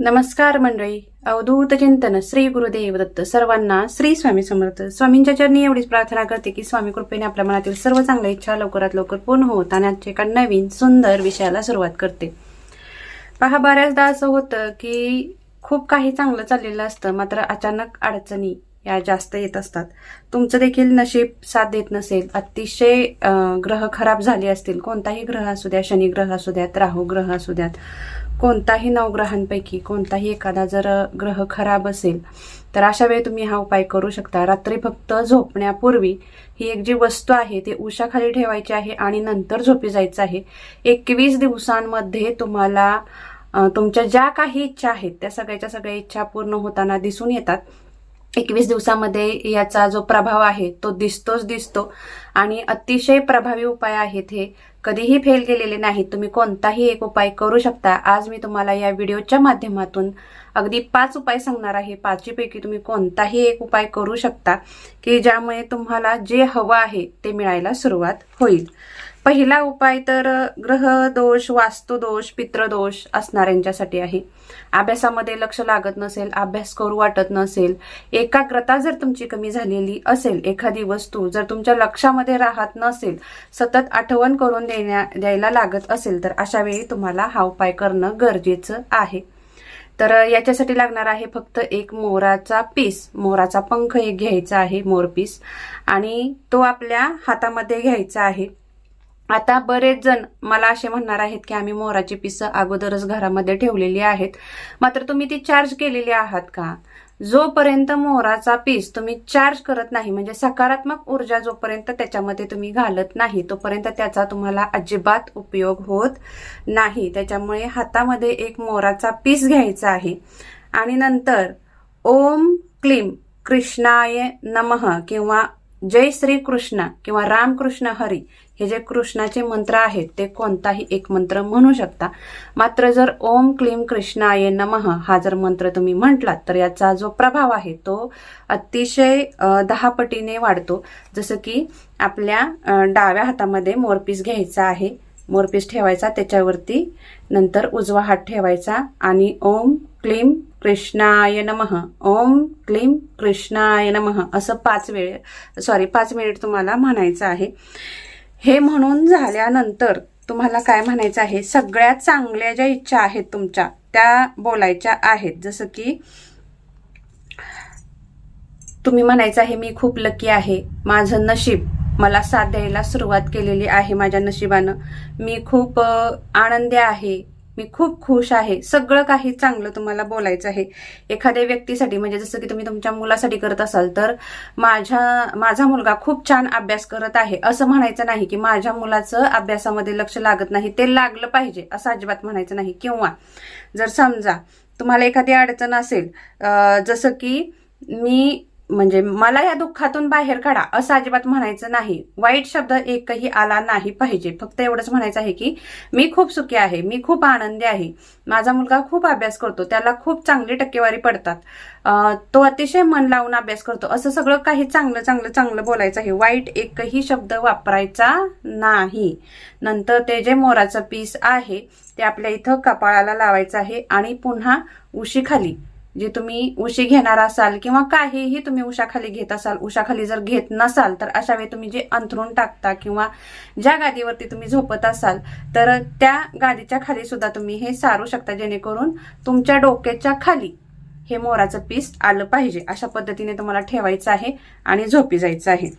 नमस्कार मंडळी. अवधूत चिंतन श्री गुरुदेव दत्त सर्वांना श्री स्वामी समर्थ. स्वामींच्या चरणी एवढीच प्रार्थना करते की स्वामी कृपेने आपल्या मनातील सर्व चांगल्या इच्छा लवकरात लवकर पूर्ण होत आणि आजच्या एका नवीन सुंदर विषयाला सुरुवात करते. पहा बऱ्याचदा असं होतं की खूप काही चांगलं चाललेलं असतं मात्र अचानक अडचणी या जास्त येत असतात. तुमचं देखील नशीब साथ देत नसेल अतिशय ग्रह खराब झाले असतील. कोणताही ग्रह असू द्या शनी ग्रह असू द्यात राहू ग्रह असू द्यात. कोणताही नवग्रहांपैकी कोणताही एखादा जर ग्रह खराब असेल तर अशा वेळी तुम्ही हा उपाय करू शकता. रात्री फक्त झोपण्यापूर्वी ही एक जी वस्तू आहे ती उशाखाली ठेवायची आहे आणि नंतर झोपी जायचं आहे. एकवीस दिवसांमध्ये तुम्हाला तुमच्या ज्या काही इच्छा आहेत त्या सगळ्याच्या सगळ्या इच्छा पूर्ण होताना दिसून येतात. एकवीस दिवसामध्ये याचा जो प्रभाव आहे तो दिसतोच दिसतो. आणि अतिशय प्रभावी उपाय आहेत हे. कधीही फेल गेलेले नाहीत तुम्ही कोणताही एक उपाय करू शकता. आज मी तुम्हाला या व्हिडिओच्या माध्यमातून अगदी पाच उपाय सांगणार आहे. पाचीपैकी तुम्ही कोणताही एक उपाय करू शकता की ज्यामुळे तुम्हाला जे हवं आहे ते मिळायला सुरुवात होईल. पहिला उपाय तर ग्रह दोष वास्तुदोष पित्रदोष असणाऱ्यांच्यासाठी आहे. अभ्यासामध्ये लक्ष लागत नसेल अभ्यास करू वाटत नसेल एकाग्रता जर तुमची कमी झालेली असेल एखादी वस्तू जर तुमच्या लक्षामध्ये राहत नसेल सतत आठवण करून देण्या द्यायला लागत असेल तर अशा वेळी तुम्हाला हा उपाय करणं गरजेचं आहे. तर याच्यासाठी लागणार आहे फक्त एक मोराचा पीस. मोराचा पंख एक घ्यायचा आहे मोर पीस. आणि तो आपल्या हातामध्ये घ्यायचा आहे. आता बरेच जण मला असे म्हणणार आहेत की आम्ही मोराची पिसं अगोदरच घरामध्ये ठेवलेली आहेत. मात्र तुम्ही ती चार्ज केलेली आहात का? जोपर्यंत मोराचा पीस तुम्ही चार्ज करत नाही म्हणजे सकारात्मक ऊर्जा जोपर्यंत त्याच्यामध्ये तुम्ही घालत नाही तोपर्यंत त्याचा तुम्हाला अजिबात उपयोग होत नाही. त्याच्यामुळे हातामध्ये एक मोराचा पीस घ्यायचा आहे. आणि नंतर ओम क्लीम कृष्णाय नमः किंवा जय श्री कृष्ण किंवा रामकृष्ण हरी हे जे कृष्णाचे मंत्र आहेत ते कोणताही एक मंत्र म्हणू शकता. मात्र जर ओम क्लीम कृष्णाय नमः हा जर मंत्र तुम्ही म्हटलात तर याचा जो प्रभाव आहे तो अतिशय दहा पटीने वाढतो. जसं की आपल्या डाव्या हातामध्ये मोरपीस घ्यायचा आहे मोरपीस ठेवायचा त्याच्यावरती नंतर उजवा हात ठेवायचा आणि ओम क्लीम कृष्णाय नमः ओम क्लीम कृष्णाय नमः असं पाच वेळ सॉरी पाच मिनिट तुम्हाला म्हणायचं आहे. हे म्हणून झाल्यानंतर तुम्हाला काय म्हणायचं आहे? सगळ्यात चांगल्या ज्या इच्छा आहेत तुमच्या त्या बोलायच्या आहेत. जसं की तुम्ही म्हणायचं आहे मी खूप लकी आहे. माझं नशीब मला साथ द्यायला सुरुवात केलेली आहे माझ्या नशिबानं. मी खूप आनंदी आहे. मी खूप खुश आहे. सगळं काही चांगलं तुम्हाला बोलायचं आहे. एखाद्या व्यक्तीसाठी म्हणजे जसं की तुम्ही तुमच्या मुलासाठी करत असाल तर माझ्या माझा मुलगा खूप छान अभ्यास करत आहे. असं म्हणायचं नाही की माझ्या मुलाचं अभ्यासामध्ये लक्ष लागत नाही. ते लागलं पाहिजे असं अजिबात म्हणायचं नाही. किंवा जर समजा तुम्हाला एखादी अडचण असेल जसं की मी म्हणजे मला या दुःखातून बाहेर काढा असं अजिबात म्हणायचं नाही. वाईट शब्द एकही आला नाही पाहिजे. फक्त एवढंच म्हणायचं आहे की मी खूप सुखी आहे मी खूप आनंदी आहे. माझा मुलगा खूप अभ्यास करतो त्याला खूप चांगली टक्केवारी पडतात. तो अतिशय मन लावून अभ्यास करतो. असं सगळं काही चांगलं चांगलं चांगलं बोलायचं आहे. वाईट एकही शब्द वापरायचा नाही. नंतर ते जे मोराचं पीस आहे ते आपल्या इथं कपाळाला लावायचं आहे आणि पुन्हा उशीखाली. जे तुम्ही उशी घेणार असाल किंवा काहीही तुम्ही उशाखाली घेत असाल उशाखाली जर घेत नसाल तर अशा वेळी तुम्ही जे अंथरून टाकता किंवा ज्या गादीवरती तुम्ही झोपत असाल तर त्या गादीच्या खाली सुद्धा तुम्ही हे सारू शकता जेणेकरून तुमच्या डोक्याच्या खाली हे मोराचं पीस आलं पाहिजे. अशा पद्धतीने तुम्हाला ठेवायचं आहे आणि झोपी जायचं आहे.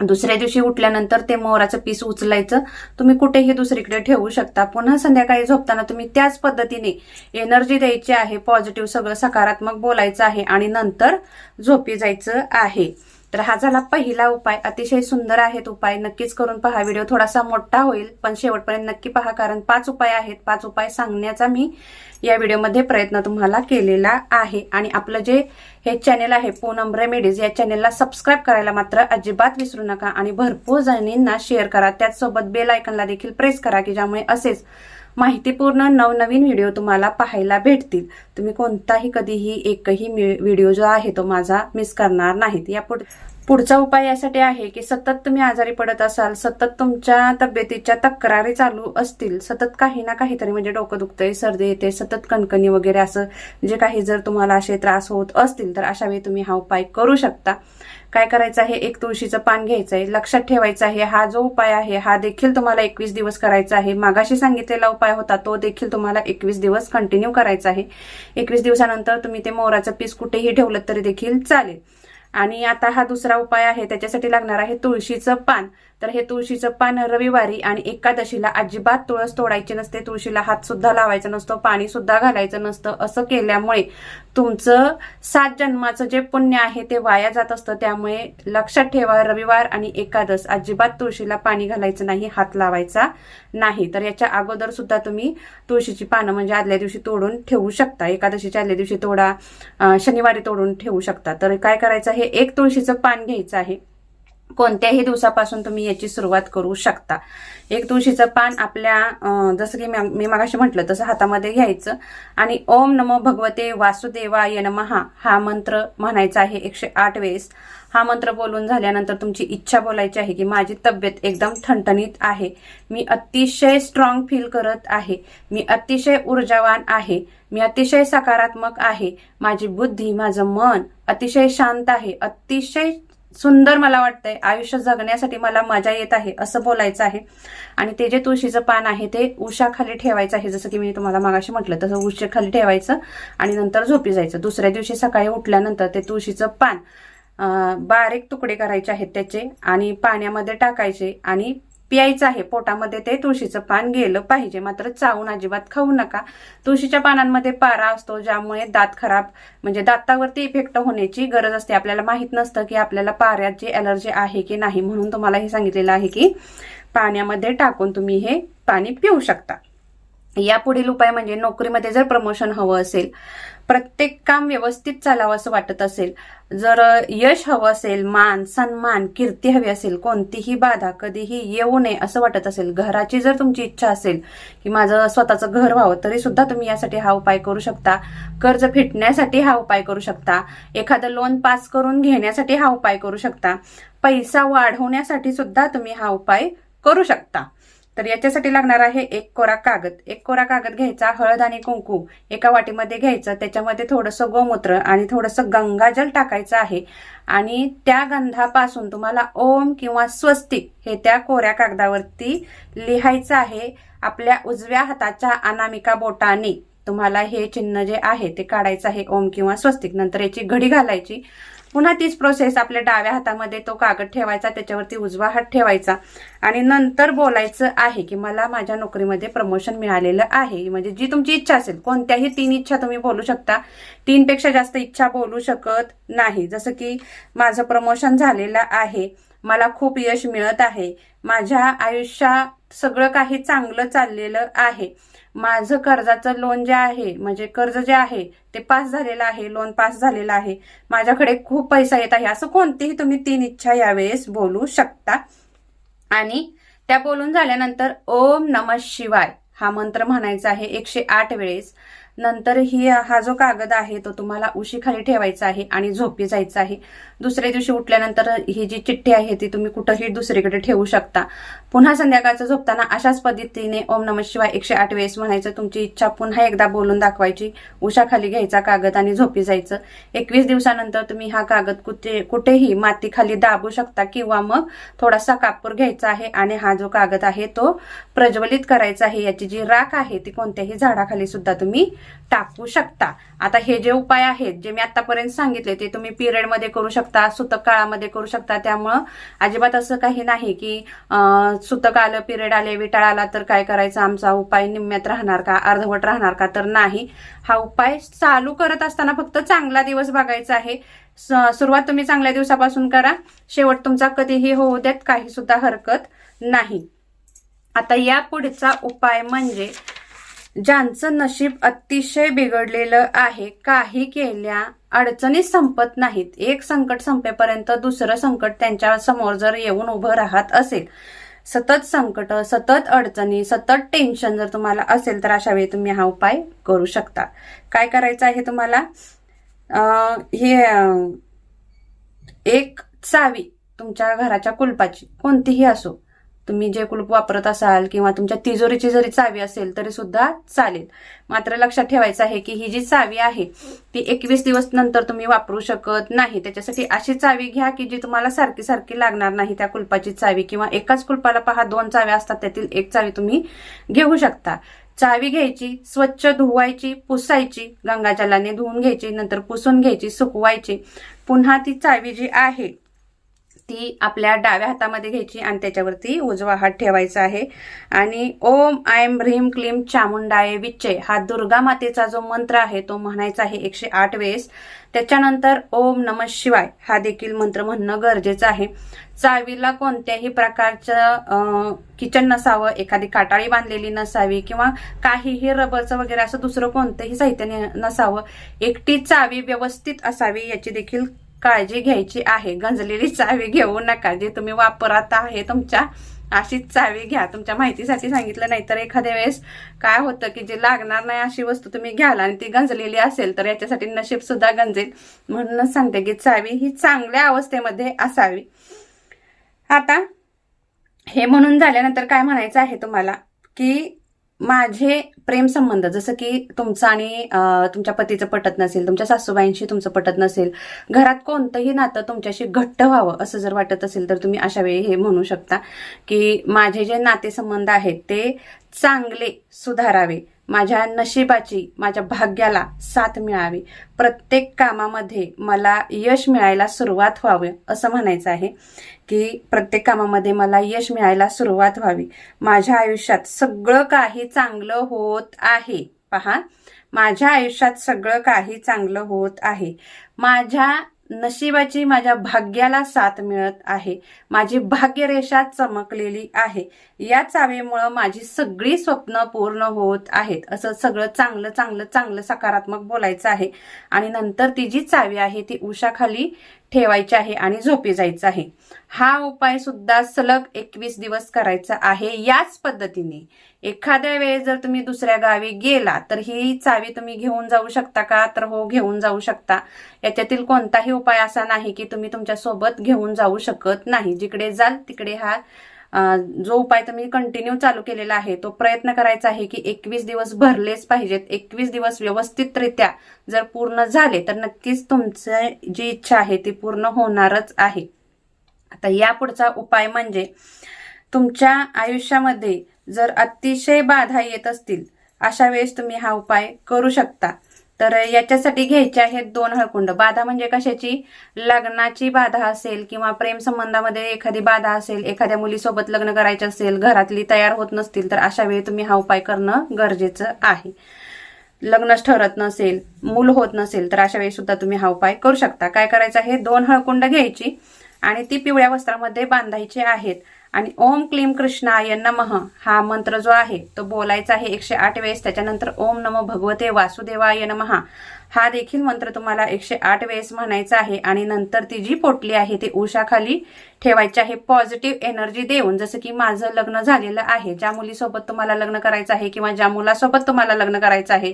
दुसऱ्या दिवशी उठल्यानंतर ते मोराचं पीस उचलायचं. तुम्ही कुठेही दुसरीकडे ठेवू शकता. पुन्हा संध्याकाळी झोपताना तुम्ही त्याच पद्धतीने एनर्जी द्यायची आहे. पॉझिटिव्ह सगळं सकारात्मक बोलायचं आहे आणि नंतर झोपी जायचं आहे. तर हा झाला पहिला उपाय. अतिशय सुंदर आहेत उपाय. नक्कीच करून पहा. व्हिडिओ थोडासा मोठा होईल पण शेवटपर्यंत नक्की पहा कारण पाच उपाय आहेत. पाच उपाय सांगण्याचा मी या व्हिडिओमध्ये प्रयत्न तुम्हाला केलेला आहे. आणि आपलं जे हे चॅनेल आहे पूनम रेमेडीज या चॅनेलला सबस्क्राईब करायला मात्र अजिबात विसरू नका. आणि भरपूर जणींना शेअर करा. त्याचसोबत बेल आयकनला देखील प्रेस करा की ज्यामुळे असेच माहितीपूर्ण नवनवीन व्हिडिओ तुम्हाला पाहायला भेटतील. तुम्ही कोणताही कधीही एकही व्हिडिओ जो आहे तो माझा मिस करणार नाहीत. यापुढे पुढचा उपाय यासाठी आहे की सतत तुम्ही आजारी पडत असाल सतत तुमच्या तब्येतीच्या तक्रारी चालू असतील सतत काही ना काहीतरी म्हणजे डोकं दुखतंय सर्दी येते सतत कणकणी वगैरे असं जे काही जर तुम्हाला असे त्रास होत असतील तर अशा वेळी तुम्ही हा उपाय करू शकता. काय करायचं आहे? एक तुळशीचं पान घ्यायचं आहे लक्षात ठेवायचं आहे हा जो उपाय आहे हा देखील तुम्हाला एकवीस दिवस करायचा आहे. मागाशी सांगितलेला उपाय होता तो देखील तुम्हाला एकवीस दिवस कंटिन्यू करायचा आहे. एकवीस दिवसानंतर तुम्ही ते मोराचं पीस कुठेही ठेवलं तरी देखील चालेल. आणि आता हा दुसरा उपाय आहे त्याच्यासाठी लागणार आहे तुळशीचं पान. तर हे तुळशीचं पान रविवारी आणि एकादशीला अजिबात तुळस तोडायची नसते. तुळशीला हात सुद्धा लावायचा नसतो पाणी सुद्धा घालायचं नसतं. असं केल्यामुळे तुमचं सात जन्माचं जे पुण्य आहे ते वाया जात असतं. त्यामुळे लक्षात ठेवा रविवार आणि एकादश अजिबात तुळशीला पाणी घालायचं नाही हात लावायचा नाही. तर याच्या अगोदर सुद्धा तुम्ही तुळशीची पानं म्हणजे आदल्या दिवशी तोडून ठेवू शकता. एकादशीच्या आदल्या दिवशी तोडा शनिवारी तोडून ठेवू शकता. तर काय करायचं हे एक तुळशीचं पान घ्यायचं आहे. कोणत्याही दिवसापासून तुम्ही याची सुरुवात करू शकता. एक तुळशीचं पान आपल्या जसं की मी- मी मागाशी म्हटलं तसं हातामध्ये घ्यायचं. आणि ओम नमो भगवते वासुदेवाय नमहा हा मंत्र म्हणायचा आहे एकशे आठ वेळेस. हा मंत्र बोलून झाल्यानंतर तुमची इच्छा बोलायची आहे की माझी तब्येत एकदम ठणठणीत आहे. मी अतिशय स्ट्रॉंग फील करत आहे. मी अतिशय ऊर्जावान आहे. मी अतिशय सकारात्मक आहे. माझी बुद्धी माझं मन अतिशय शांत आहे. अतिशय सुंदर मला वाटतंय. आयुष्य जगण्यासाठी मला मजा येत आहे असं बोलायचं आहे. आणि ते जे तुळशीचं पान आहे ते उशाखाली ठेवायचं आहे जसं की मी तुम्हाला मागाशी म्हटलं तसं उशाखाली ठेवायचं आणि नंतर झोपी जायचं. दुसऱ्या दिवशी सकाळी उठल्यानंतर ते तुळशीचं पान बारीक तुकडे करायचे आहेत त्याचे आणि पाण्यामध्ये टाकायचे आणि प्यायचं आहे पोटामध्ये ते तुळशीचं पान गेलं पाहिजे. मात्र चावून अजिबात खाऊ नका. तुळशीच्या पानांमध्ये पारा असतो ज्यामुळे दात खराब म्हणजे दातावरती इफेक्ट होण्याची गरज असते. आपल्याला माहीत नसतं की आपल्याला पाऱ्याची अलर्जी आहे की नाही म्हणून तुम्हाला हे सांगितलेलं आहे की पाण्यामध्ये टाकून तुम्ही हे पाणी पिऊ शकता. या पुढील उपाय म्हणजे नोकरीमध्ये जर प्रमोशन हवं असेल प्रत्येक काम व्यवस्थित चालावं असं वाटत असेल जर यश हवं असेल मान सन्मान कीर्ती हवी असेल कोणतीही बाधा कधीही येऊ नये असं वाटत असेल घराची जर तुमची इच्छा असेल की माझं स्वतःचं घर व्हावं तरी सुद्धा तुम्ही यासाठी हा उपाय करू शकता. कर्ज फिटण्यासाठी हा उपाय करू शकता. एखादं लोन पास करून घेण्यासाठी हा उपाय करू शकता. पैसा वाढवण्यासाठी सुद्धा तुम्ही हा उपाय करू शकता. तर याच्यासाठी लागणार आहे एक कोरा कागद. एक कोरा कागद घ्यायचा हळद आणि कुंकू एका वाटीमध्ये घ्यायचं. त्याच्यामध्ये थोडंसं गोमूत्र आणि थोडंसं गंगाजल टाकायचं आहे. आणि त्या गंधापासून तुम्हाला ओम किंवा स्वस्तिक हे त्या कोऱ्या कागदावरती लिहायचं आहे. आपल्या उजव्या हाताच्या अनामिका बोटाने तुम्हाला हे चिन्ह जे आहे ते काढायचं आहे ओम किंवा स्वस्तिक. नंतर याची घडी घालायची. पुन्हा तीच प्रोसेस आपल्या डाव्या हातामध्ये तो कागद ठेवायचा त्याच्यावरती उजवा हात ठेवायचा. आणि नंतर बोलायचं आहे की मला माझ्या नोकरीमध्ये प्रमोशन मिळालेलं आहे. म्हणजे जी तुमची इच्छा असेल कोणत्याही तीन इच्छा तुम्ही बोलू शकता. तीनपेक्षा जास्त इच्छा बोलू शकत नाही. जसं की माझं प्रमोशन झालेलं आहे. मला खूप यश मिळत आहे. माझ्या आयुष्यात सगळं काही चांगलं चाललेलं आहे. माझं कर्जाचं लोन जे आहे म्हणजे कर्ज जे आहे ते पास झालेलं आहे लोन पास झालेलं आहे. माझ्याकडे खूप पैसा येत आहे. असं कोणतीही तुम्ही तीन इच्छा यावेळेस बोलू शकता. आणि त्या बोलून झाल्यानंतर ओम नम शिवाय हा मंत्र म्हणायचा आहे एकशे आठ वेळेस. नंतर ही हा जो कागद आहे तो तुम्हाला उशीखाली ठेवायचा आहे आणि झोपी जायचं आहे. दुसऱ्या दिवशी उठल्यानंतर ही जी चिठ्ठी आहे ती तुम्ही कुठंही दुसरीकडे ठेवू शकता. पुन्हा संध्याकाळचं झोपताना अशाच पद्धतीने ओम नम शिवाय एकशे आठ वेळेस म्हणायचं तुमची इच्छा पुन्हा एकदा बोलून दाखवायची. उशाखाली घ्यायचा कागद आणि झोपी जायचं. एकवीस दिवसानंतर तुम्ही हा कागद कुठे कुठेही मातीखाली दाबू शकता किंवा मग थोडासा कापूर घ्यायचा आहे आणि हा जो कागद आहे तो प्रज्वलित करायचा आहे. याची जी राख आहे ती कोणत्याही झाडाखाली सुद्धा तुम्ही टाकू शकता. आता हे जे उपाय आहेत जे मी आतापर्यंत सांगितले ते तुम्ही पिरियडमध्ये करू शकता सुतक काळामध्ये करू शकता. त्यामुळं अजिबात असं काही नाही की सुतक आलं पिरियड आले विटाळ आला तर काय करायचं? आमचा उपाय निम्म्यात राहणार का? अर्धवट राहणार का? तर नाही. हा उपाय चालू करत असताना फक्त चांगला दिवस बघायचा आहे. सुरुवात तुम्ही चांगल्या दिवसापासून करा. शेवट तुमचा कधीही होऊ देत काही सुद्धा हरकत नाही. आता या पुढचा उपाय म्हणजे ज्यांचं नशीब अतिशय बिघडलेलं आहे काही केल्या अडचणी संपत नाहीत. एक संकट संपेपर्यंत दुसरं संकट त्यांच्यासमोर जर येऊन उभं राहत असेल. सतत संकट सतत अडचणी सतत टेन्शन जर तुम्हाला असेल तर अशा वेळी तुम्ही हा उपाय करू शकता. काय करायचं आहे तुम्हाला? हे एक चावी तुमच्या घराच्या कुलपाची कोणतीही असो. तुम्ही जे कुलूप वापरत असाल किंवा तुमच्या तिजोरीची जरी चावी असेल तरी सुद्धा चालेल. मात्र लक्षात ठेवायचं आहे की ही जी चावी आहे ती एकवीस दिवस नंतर तुम्ही वापरू शकत नाही. त्याच्यासाठी अशी चावी घ्या की जी तुम्हाला सारखी सारखी लागणार नाही त्या कुलपाची चावी किंवा एकाच कुलपाला पहा दोन चाव्या असतात त्यातील एक चावी तुम्ही घेऊ शकता. चावी घ्यायची स्वच्छ धुवायची पुसायची गंगाजलाने धुवून घ्यायची नंतर पुसून घ्यायची सुकवायची. पुन्हा ती चावी जी आहे ती आपल्या डाव्या हातामध्ये घ्यायची आणि त्याच्यावरती उजवा हात ठेवायचा आहे. आणि ओम आयम ह्रीम क्लीम चामुंडाय विच्चे हा दुर्गा मातेचा जो मंत्र आहे तो म्हणायचा आहे एकशे आठ वेळेस. त्याच्यानंतर ओम नम शिवाय हा देखील मंत्र म्हणणं गरजेचं आहे. चावीला कोणत्याही प्रकारचं किचन नसावं एखादी काटाळी बांधलेली नसावी किंवा काहीही रबरचं वगैरे असं दुसरं कोणतंही साहित्य न- नसावं. एकटी चावी व्यवस्थित असावी याची देखील काळजी घ्यायची आहे. गंजलेली चावी घेऊ नका. जे तुम्ही वापरत आहे तुमच्या अशीच चावी घ्या. तुमच्या माहितीसाठी सांगितलं नाही तर एखाद्या वेळेस काय होतं की जे लागणार नाही अशी वस्तू तुम्ही घ्याल आणि ती गंजलेली असेल तर याच्यासाठी नशीब सुद्धा गंजेल. म्हणूनच सांगते की चावी ही चांगल्या अवस्थेमध्ये असावी. आता हे म्हणून झाल्यानंतर काय म्हणायचं आहे तुम्हाला? की माझे प्रेमसंबंध जसं की तुमचं आणि तुमच्या पतीचं पटत नसेल तुमच्या सासूबाईंशी तुमचं पटत नसेल घरात कोणतंही नातं तुमच्याशी घट्ट व्हावं असं जर वाटत असेल तर तुम्ही अशा वेळी हे म्हणू शकता की माझे जे नातेसंबंध आहेत ते चांगले सुधारावे. माझ्या नशिबाची माझ्या भाग्याला साथ मिळावी. प्रत्येक कामामध्ये मला यश मिळायला सुरुवात व्हावी असं म्हणायचं आहे. की प्रत्येक कामामध्ये मला यश मिळायला सुरुवात व्हावी. माझ्या आयुष्यात सगळं काही चांगलं होत आहे. पहा माझ्या आयुष्यात सगळं काही चांगलं होत आहे. माझ्या नशिबाची माझ्या भाग्याला साथ मिळत आहे. माझी भाग्यरेषा चमकलेली आहे. या चावीमुळं माझी सगळी स्वप्न पूर्ण होत आहेत. असं सगळं चांगलं चांगलं चांगलं सकारात्मक बोलायचं आहे. आणि नंतर ती जी चावी आहे ती उशाखाली ठेवायचे आहे आणि झोपी जायचं आहे. हा उपाय सुद्धा सलग एकवीस दिवस करायचा आहे याच पद्धतीने. एखाद्या वेळेस जर तुम्ही दुसऱ्या गावी गेला तर ही चावी तुम्ही घेऊन जाऊ शकता का? तर हो घेऊन जाऊ शकता. याच्यातील कोणताही उपाय असा नाही की तुम्ही तुमच्यासोबत घेऊन जाऊ शकत नाही. जिकडे जाल तिकडे हा जो उपाय तुम्ही कंटिन्यू चालू केलेला आहे तो प्रयत्न करायचा आहे की एकवीस दिवस भरलेच पाहिजेत. एकवीस दिवस व्यवस्थितरित्या जर पूर्ण झाले तर नक्कीच तुमची जी इच्छा आहे ती पूर्ण होणारच आहे. आता या पुढचा उपाय म्हणजे तुमच्या आयुष्यामध्ये जर अतिशय बाधा येत असतील अशा वेळेस तुम्ही हा उपाय करू शकता. तर याच्यासाठी घ्यायचे आहेत दोन हळकुंड. बाधा म्हणजे कशाची? लग्नाची बाधा असेल किंवा प्रेम संबंधामध्ये एखादी बाधा असेल एखाद्या मुलीसोबत लग्न करायचे असेल घरातली तयार होत नसतील तर अशा वेळी तुम्ही हा उपाय करणं गरजेचं आहे. लग्नच ठरत नसेल मूल होत नसेल तर अशा वेळी सुद्धा तुम्ही हा उपाय करू शकता. काय करायचं आहे? दोन हळकुंड घ्यायची आणि ती पिवळ्या वस्त्रामध्ये बांधायची आहेत. आणि ओम क्लीम कृष्णाय नमः हा मंत्र जो आहे तो बोलायचा आहे एकशे आठ वेळेस. त्याच्यानंतर ओम नमो भगवते वासुदेवाय नमः. हा देखील मंत्र तुम्हाला एकशे आठ वेळेस म्हणायचा आहे आणि नंतर ती जी पोटली आहे ती उशाखाली ठेवायची आहे पॉझिटिव्ह एनर्जी देऊन. जसं की माझं लग्न झालेलं आहे ज्या मुलीसोबत तुम्हाला लग्न करायचं आहे किंवा ज्या मुलासोबत तुम्हाला लग्न करायचं आहे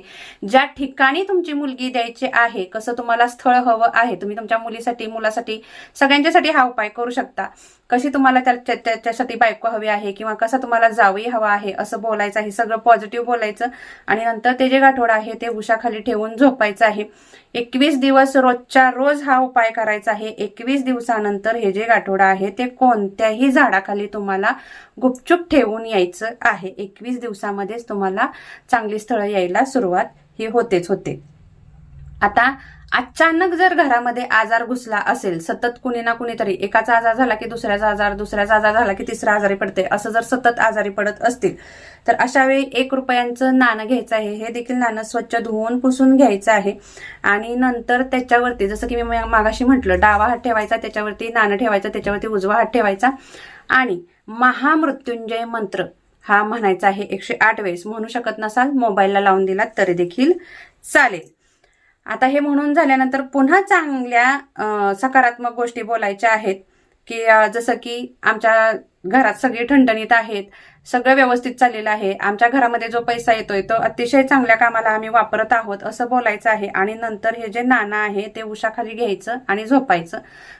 ज्या ठिकाणी तुमची मुलगी द्यायची आहे कसं तुम्हाला स्थळ हवं आहे तुम्ही तुमच्या मुलीसाठी मुलासाठी सगळ्यांच्यासाठी हा उपाय करू शकता. कशी तुम्हाला त्या- त्याच्यासाठी बायको हवी आहे किंवा कसा तुम्हाला जावई हवा आहे असं बोलायचं आहे सगळं पॉझिटिव्ह बोलायचं. आणि नंतर ते जे गाठोडं आहे ते उशाखाली ठेवून झोपायचं आहे. एकवीस दिवस रोजच्या रोज हा उपाय करायचा आहे. एकवीस दिवसानंतर हे जे गाठोडा आहे ते कोणत्याही झाडाखाली तुम्हाला गुपचूप ठेवून यायचं आहे. एकवीस दिवसामध्येच तुम्हाला चांगली स्थळं यायला सुरुवात ही होतेच होते. आता अचानक जर घरामध्ये आजार घुसला असेल सतत कुणी ना कुणीतरी एकाचा आजार झाला की दुसऱ्याचा आजार दुसऱ्याचा आजार झाला की तिसरा आजारी पडते असं जर सतत आजारी पडत असतील तर अशा वेळी एक रुपयांचं नाणं घ्यायचं आहे. हे देखील नाणं स्वच्छ धुवून पुसून घ्यायचं आहे. आणि नंतर त्याच्यावरती जसं की मी मागाशी म्हटलं डावा हात ठेवायचा त्याच्यावरती नाणं ठेवायचं त्याच्यावरती उजवा हात ठेवायचा. आणि महामृत्युंजय मंत्र हा म्हणायचा आहे एकशे आठ वेळेस. म्हणू शकत नसाल मोबाईलला लावून दिलात तरी देखील चालेल. आता हे म्हणून झाल्यानंतर पुन्हा चांगल्या सकारात्मक गोष्टी बोलायच्या आहेत की जसं की आमच्या घरात सगळी ठणठणीत आहेत सगळं व्यवस्थित चाललेलं आहे आमच्या घरामध्ये जो पैसा येतोय तो अतिशय चांगल्या कामाला आम्ही वापरत आहोत असं बोलायचं आहे. आणि नंतर हे जे नाणं आहे ते उशाखाली घ्यायचं आणि झोपायचं.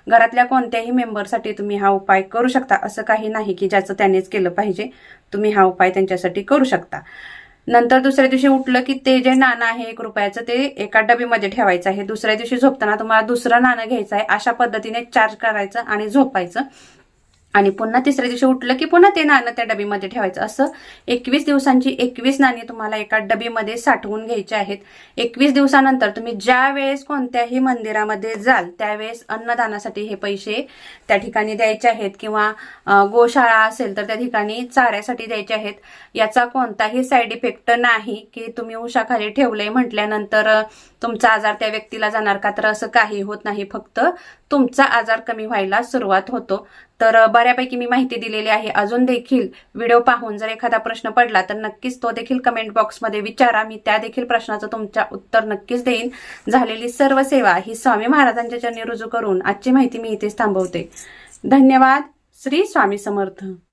घरातल्या कोणत्याही मेंबरसाठी तुम्ही हा उपाय करू शकता असं काही नाही की ज्याचं त्यानेच केलं पाहिजे. तुम्ही हा उपाय त्यांच्यासाठी करू शकता. नंतर दुसऱ्या दिवशी उठलं की ते जे नाणं आहे एक रुपयाचं ते एका डबीमध्ये ठेवायचं आहे. दुसऱ्या दिवशी झोपताना तुम्हाला दुसरं नाणं घ्यायचं आहे. अशा पद्धतीने चार्ज करायचं आणि झोपायचं. आणि पुन्हा तिसऱ्या दिवशी उठलं की पुन्हा ते नाणं त्या डबीमध्ये ठेवायचं. असं एकवीस दिवसांची एकवीस नाणी तुम्हाला एका डबीमध्ये साठवून घ्यायची आहेत. एकवीस दिवसानंतर तुम्ही ज्या वेळेस कोणत्याही मंदिरामध्ये जाल त्यावेळेस अन्नदानासाठी हे पैसे त्या ठिकाणी द्यायचे आहेत किंवा गोशाळा असेल तर त्या ठिकाणी चाऱ्यासाठी द्यायचे आहेत. याचा कोणताही साईड इफेक्ट नाही की तुम्ही उशाखाली ठेवलंय म्हटल्यानंतर तुमचा आजार त्या व्यक्तीला जाणार का? तर असं काही होत नाही. फक्त तुमचा आजार कमी व्हायला सुरुवात होतो. तर बऱ्यापैकी मी माहिती दिलेली आहे. अजून देखील व्हिडिओ पाहून जर एखादा प्रश्न पडला तर नक्कीच तो देखील कमेंट बॉक्समध्ये विचारा. मी त्या देखील प्रश्नाचं तुमच्या उत्तर नक्कीच देईन. झालेली सर्व सेवा ही स्वामी महाराजांच्या चरणी रुजू करून आजची माहिती मी इथेच थांबवते. धन्यवाद. श्री स्वामी समर्थ.